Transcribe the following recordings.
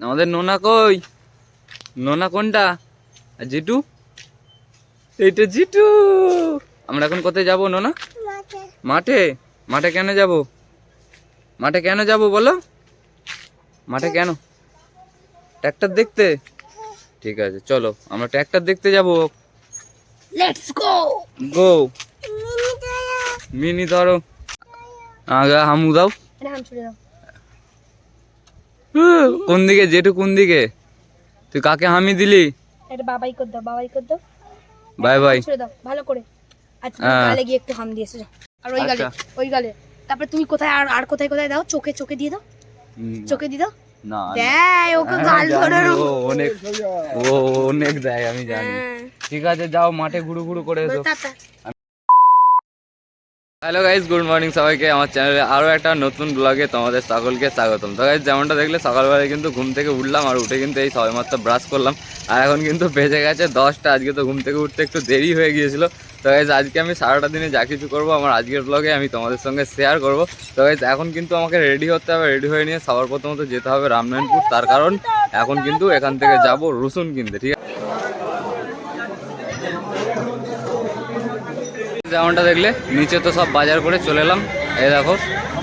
আমাদের নোনা কই? নোনা কোনটা? আর জিটু? এইটা জিটু! আমরা এখন কোথায় যাব নোনা? মাঠে। মাঠে? কেন যাব? মাঠে কেন যাব বলো? মাঠে কেন? ট্র্যাক্টর দেখতে? ঠিক আছে চলো আমরা ট্র্যাক্টর দেখতে যাব। Let's go go. মিনি ধরো। আগে হামু দাও। এটা হাম ছুড়ে দাও। কোন দিকে জেঠু কোন দিকে? তুই কাকে হামি দিলি? এটা বাবাই কর দাও বাবাই কর দাও। Bye bye. দাও ভালো করে। আচ্ছা হ্যাঁ। গালে গিয়ে একটু হাম দিয়েছে। আর ওই গালে আচ্ছা। ওই গালে। তারপরে তুমি কোথায় আর আর কোথায় কোথায় দাও? চোখে চোখে দিয়ে দাও। চোখে দিয়ে দাও? না না। দেয় ওকে হ্যাঁ, গাল অনেক ও অনেক দেয় আমি জানি। হ্যাঁ। ঠিক আছে যাও মাঠে ঘুরু ঘুরু করে এসো। হ্যালো গাইজ গুড মর্নিং সবাইকে আমার চ্যানেলে আরও একটা নতুন ব্লগে তোমাদের সকলকে স্বাগতম। তো গাইজ যেমনটা দেখলে, সকালবেলায় কিন্তু ঘুম থেকে উঠলাম আর উঠে কিন্তু এই সবেমাত্র ব্রাশ করলাম। আর এখন কিন্তু বেজে গেছে দশটা, আজকে তো ঘুম থেকে উঠতে একটু দেরি হয়ে গিয়েছিল। তো গাইজ আজকে আমি সারাটা দিনে যা কিছু করব আমার আজকের ব্লগে আমি তোমাদের সঙ্গে শেয়ার করব। তো গাইজ এখন কিন্তু আমাকে রেডি হতে হবে রেডি হয়ে নিয়ে সবার প্রথমত যেতে হবে রামনারায়ণপুর। তার কারণ, এখন কিন্তু এখান থেকে যাব রসুন কিনতে ঠিক আছে? যেমনটা দেখলে নিচে তো সব বাজার করে চলে এলাম। এই দেখো,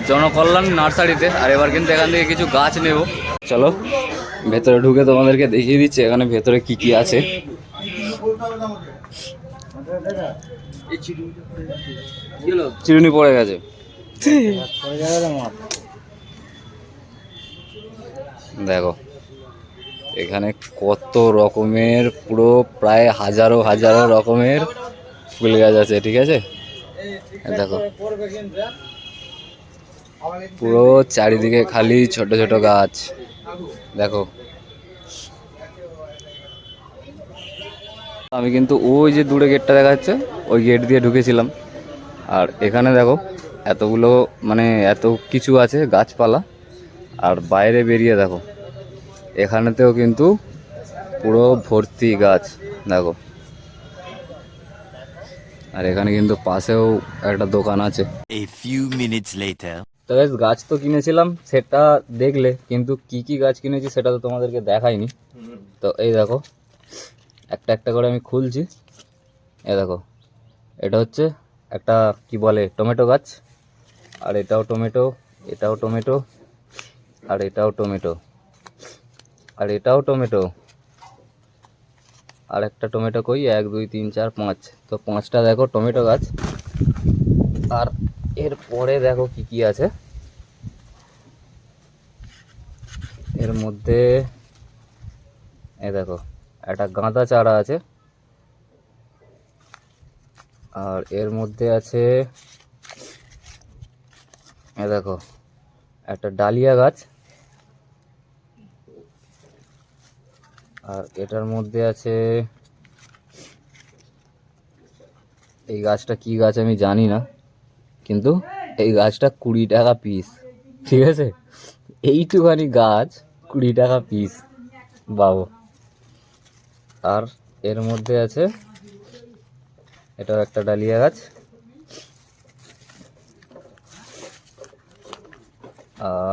জনকল্যাণ নার্সারিতে। আর এবার কিন্তু এখান থেকে কিছু গাছ নেব। চলো, ভেতরে ঢুকে তোমাদেরকে দেখিয়ে দিচ্ছি এখানে ভেতরে কি কি আছে। চিরুনি পড়ে গেছে। দেখো, এখানে কত রকমের, পুরো প্রায় হাজারো হাজারো রকমের ফুল গাছ আছে, ঠিক আছে? দেখো। পুরো চারিদিকে খালি ছোট ছোট গাছ। দেখো। আমি কিন্তু ওই যে দূরে গেটটা দেখা যাচ্ছে, ওই গেট দিয়ে ঢুকেছিলাম। আর এখানে দেখো, এতগুলো মানে এত কিছু আছে, গাছপালা। আর বাইরে বেরিয়ে দেখো, এখানেতেও কিন্তু পুরো ভর্তি গাছ, দেখো। আর এখানে কিন্তু পাশেও একটা দোকান আছে। A few minutes later. তো guys, গাছ তো কিনেছিলাম সেটা দেখলে কিন্তু কি কি গাছ কিনেছি সেটা তো তোমাদেরকে দেখাইনি। তো এই দেখো একটা একটা করে আমি খুলছি। এই দেখো এটা হচ্ছে একটা কি বলে টমেটো গাছ। আর এটাও টমেটো এটাও টমেটো আর এটাও টমেটো। আর এটাও টমেটো। আর একটা টমেটো কই? এক, দুই, তিন, চার, পাঁচ। তো পাঁচটা দেখো টমেটো গাছ। আর এর পরে দেখো কি কি আছে। এর মধ্যে এ দেখো, একটা গাঁদা চারা আছে। আর এর মধ্যে আছে, এ দেখো, একটা ডালিয়া গাছ। আর এটার মধ্যে আছে, এই গাছটা কি গাছ আমি জানি না, কিন্তু এই গাছটা কুড়ি টাকা পিস ঠিক আছে? এইটুখানি গাছ কুড়ি টাকা পিস বাবু। আর এর মধ্যে আছে, এটাও একটা ডালিয়া গাছ।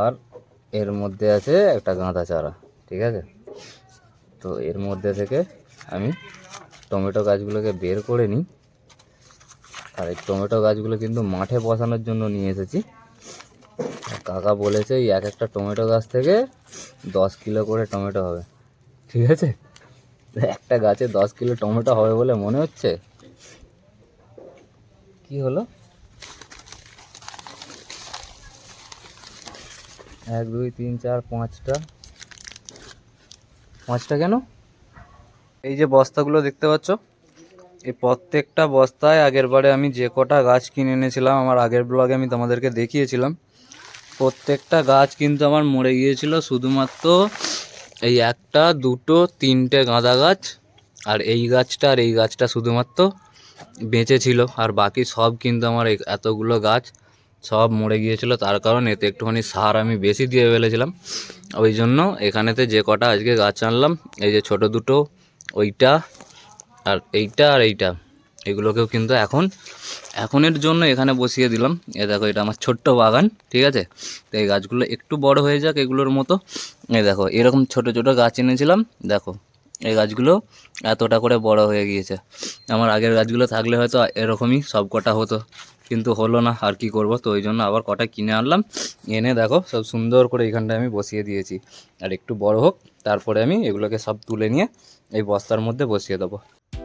আর এর মধ্যে আছে একটা গাঁদা চারা ঠিক আছে? তো এর মধ্যে থেকে আমি টমেটো গাছগুলোকে বের করে নিই। আর এই টমেটো গাছগুলো কিন্তু মাঠে বসানোর জন্য নিয়ে এসেছি। কাকা বলেছে, এই এক একটা টমেটো গাছ থেকে দশ কিলো করে টমেটো হবে। ঠিক আছে? একটা গাছে দশ কিলো টমেটো হবে বলে মনে হচ্ছে? কি হলো? এক, দুই, তিন, চার, পাঁচটা। পাঁচটা কেন? এই যে বস্তাগুলো দেখতে পাচ্ছ, এই প্রত্যেকটা বস্তায় আগের বারে আমি যে কটা গাছ কিনে এনেছিলাম, আমার আগের ব্লগে আমি তোমাদেরকে দেখিয়েছিলাম, প্রত্যেকটা গাছ কিন্তু আমার মরে গিয়েছিল, শুধুমাত্র এই একটা, দুটো, তিনটে গাঁদা গাছ, আর এই গাছটা আর এই গাছটা শুধুমাত্র বেঁচে ছিল, আর বাকি সব কিন্তু আমার এতগুলো গাছ। সব মরে গিয়েছিল। তার কারণ এতে একটুখানি সার আমি বেশি দিয়ে ফেলেছিলাম। ওই জন্য এখানেতে যে কটা আজকে গাছ আনলাম, এই যে ছোট দুটো, ওইটা আর এইটা আর এইটা, এগুলোকেও কিন্তু এখন, এখনের জন্য এখানে বসিয়ে দিলাম। এ দেখো, এটা আমার ছোট্ট বাগান, ঠিক আছে? তো এই গাছগুলো একটু বড় হয়ে যাক এগুলোর মতো। এ দেখো, এরকম ছোট ছোট গাছ এনেছিলাম, দেখো, এই গাছগুলো এতটা করে বড় হয়ে গিয়েছে। আমার আগের গাছগুলো থাকলে হয়তো এরকমই সব কটা হতো। কিন্তু হলো না, আর কি করব? তো ওই জন্য আবার কটা কিনে আনলাম। এনে দেখো, সব সুন্দর করে এখানটায় আমি বসিয়ে দিয়েছি। আর একটু বড় হোক, তারপরে আমি এগুলোকে সব তুলে নিয়ে এই বস্তার মধ্যে বসিয়ে দেবো।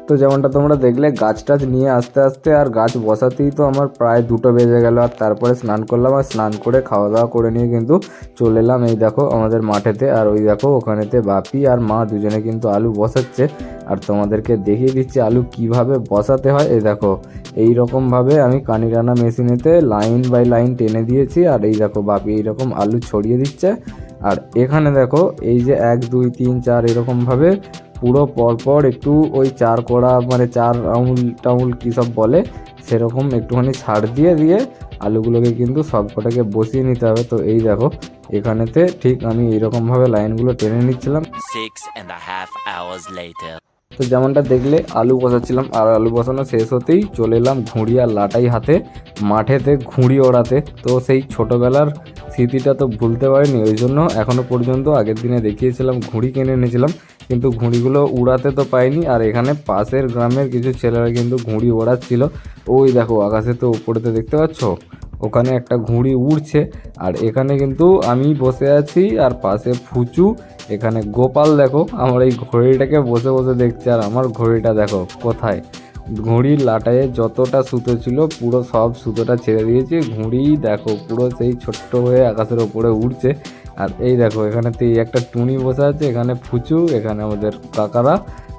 তো যেমনটা তোমরা দেখলে গাছ টাছ নিয়ে আস্তে আস্তে আর গাছ বসাতেই তো আমার প্রায় দুটো বেজে গেল। আর তারপরে স্নান করলাম আর স্নান করে খাওয়া দাওয়া করে নিয়ে কিন্তু চলে এলাম এই দেখো আমাদের মাঠেতে। আর ওই দেখো ওখানেতে বাপি আর মা দুজনে কিন্তু আলু বসাচ্ছে। আর তোমাদেরকে দেখিয়ে দিচ্ছি আলু কীভাবে বসাতে হয়। এই দেখো এই রকমভাবে আমি কানিরানা মেশিনেতে লাইন বাই লাইন টেনে দিয়েছি। আর এই দেখো বাপি এইরকম আলু ছড়িয়ে দিচ্ছে। আর এখানে দেখো, এই যে এক, দুই, তিন, চার, এরকমভাবে পুরো পরপর একটু ওই চার কড়া মানে চার আঙুল টাউল কী সব বলে, সেরকম একটুখানি ছাড় দিয়ে দিয়ে আলুগুলোকে কিন্তু সবকটাকে বসিয়ে নিতে হবে। তো এই দেখো, এখানেতে ঠিক আমি এইরকমভাবে লাইনগুলো টেনে নিচ্ছিলাম। তো যেমনটা দেখলে, আলু বসাচ্ছিলাম আর আলু বসানো শেষ হতেই চলে এলাম ঘুড়ি আর লাটাই হাতে, মাঠেতে ঘুড়ি ওড়াতে। তো সেই ছোটোবেলার স্মৃতিটা তো ভুলতে পারিনি, ওই জন্য এখনও পর্যন্ত আগের দিনে দেখিয়েছিলাম, ঘুড়ি কিনে এনেছিলাম। কিন্তু ঘুড়িগুলো উড়াতে তো পাইনি আর এখানে পাশের গ্রামের কিছু ছেলেরা কিন্তু ঘুড়ি ওড়াচ্ছিল। ওই দেখো, আকাশে তো উপরেতে দেখতে পাচ্ছ? ওখানে একটা ঘুড়ি উড়ছে, আর এখানে কিন্তু আমি বসে আছি, আর পাশে ফুচু, এখানে গোপাল দেখো, আমার এই ঘড়িটাকে বসে বসে দেখছে, আর আমার ঘড়িটা দেখো কোথায়। ঘুড়ির লাটায়ে যতটা সুতো ছিল, পুরো সব সুতোটা ছেড়ে দিয়েছি, ঘুড়ি দেখো পুরো সেই ছোট্ট হয়ে আকাশের ওপরে উড়ছে। আর এই দেখো এখানেতে এই একটা টুনি বসে আছে, এখানে ফুচু, এখানে আমাদের কাকারা,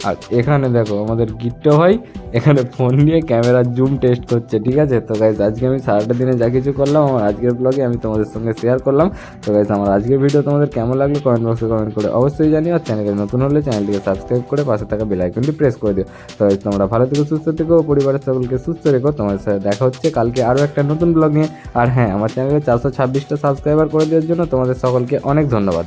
আর এখানে দেখো আমাদের গিট্ট ভাই এখানে ফোন নিয়ে ক্যামেরার জুম টেস্ট করছে, ঠিক আছে? তো গাইজ আজকে আমি সারাটা দিনে যা কিছু করলাম, আমার আজকের ব্লগে আমি তোমাদের সঙ্গে শেয়ার করলাম। তো গাইজ আমার আজকের ভিডিও তোমাদের কেমন লাগল কমেন্ট বক্সে কমেন্ট করে অবশ্যই জানিও। আর চ্যানেলে নতুন হলে চ্যানেলটিকে সাবস্ক্রাইব করে পাশে থাকা বেল আইকনটি প্রেস করে দিও। তো গাইজ তোমরা ভালো থেকো, সুস্থ থেকো, পরিবারের সকলকে সুস্থ রেখো। তোমাদের সাথে দেখা হচ্ছে কালকে আরও একটা নতুন ব্লগ নিয়ে। আর হ্যাঁ আমার চ্যানেলে চারশো ছাব্বিশটা সাবস্ক্রাইবার করে দেওয়ার জন্য তোমাদের সকলকে অনেক ধন্যবাদ।